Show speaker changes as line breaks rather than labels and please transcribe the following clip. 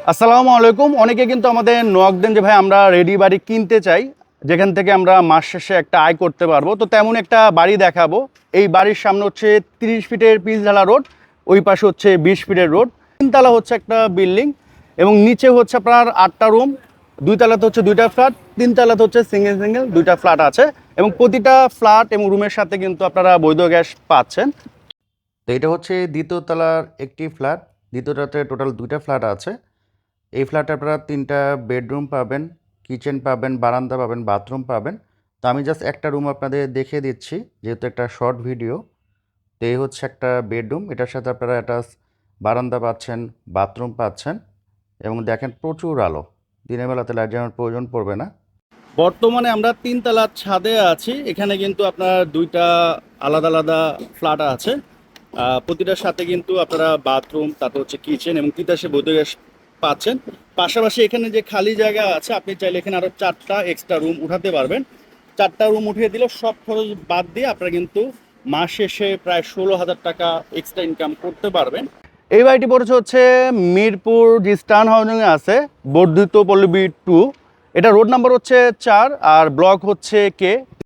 আসসালামু আলাইকুম। অনেকে কিন্তু আমাদের নক দেন যে, ভাই, আমরা রেডি বাড়ি কিনতে চাই। যেখান থেকে আমরা মাস শেষে একটা আয় করতে পারব। তো তেমন একটা বাড়ি দেখাবো। এই বাড়ির সামনে হচ্ছে তিরিশ ফিটের পিচঢালা রোড, ওই পাশে হচ্ছে বিশ ফিটের রোড। তিনতলা হচ্ছে একটা বিল্ডিং এবং নিচে হচ্ছে আপনার আটটা রুম। দুই তলাতে হচ্ছে দুইটা ফ্ল্যাট তিন তলাতে হচ্ছে সিঙ্গেল সিঙ্গেল দুইটা ফ্ল্যাট আছে এবং প্রতিটা ফ্ল্যাট এবং রুমের সাথে কিন্তু আপনারা বৈধ গ্যাস পাচ্ছেন। তো এটা হচ্ছে দ্বিতীয় তলার একটি ফ্ল্যাট। দ্বিতীয়টাতে টোটাল দুইটা ফ্ল্যাট আছে। এই ফ্ল্যাটে আপনারা তিনটা বেডরুম পাবেন কিচেন পাবেন, বারান্দা পাবেন বাথরুম পাবেন। তো আমি জাস্ট একটা রুম আপনাদের দেখিয়ে দিচ্ছি, যেহেতু একটা শর্ট ভিডিও তো এই হচ্ছে একটা বেডরুম এটার সাথে আপনারা একটা বারান্দা পাচ্ছেন বাথরুম পাচ্ছেন। এবং দেখেন প্রচুর আলো, দিনের বেলাতে লাইট জ্বালানোর প্রয়োজন পড়বে না। বর্তমানে আমরা তিনতলার ছাদে আছি, এখানে কিন্তু আপনার দুইটা আলাদা আলাদা ফ্ল্যাট আছে। প্রতিটার সাথে কিন্তু আপনারা বাথরুম তারপর হচ্ছে কিচেন এবং তিতাসে গ্যাস পাচ্ছেন। পাশাপাশি এখানে যে খালি জায়গা আছে, আপনি চাইলে এখানে আরও চারটা এক্সট্রা রুম উঠাতে পারবেন। চারটা রুম উঠিয়ে দিলে সব খরচ বাদ দিয়ে আপনারা কিন্তু মাস শেষে প্রায় ষোলো হাজার টাকা এক্সট্রা ইনকাম করতে পারবেন। এই বাড়িটি পড়েছে হচ্ছে মিরপুর, যে স্টান হাউজিংয়ে আছে, বর্ধিত পল্লবী টু এটা রোড নাম্বার হচ্ছে চার আর ব্লক হচ্ছে কে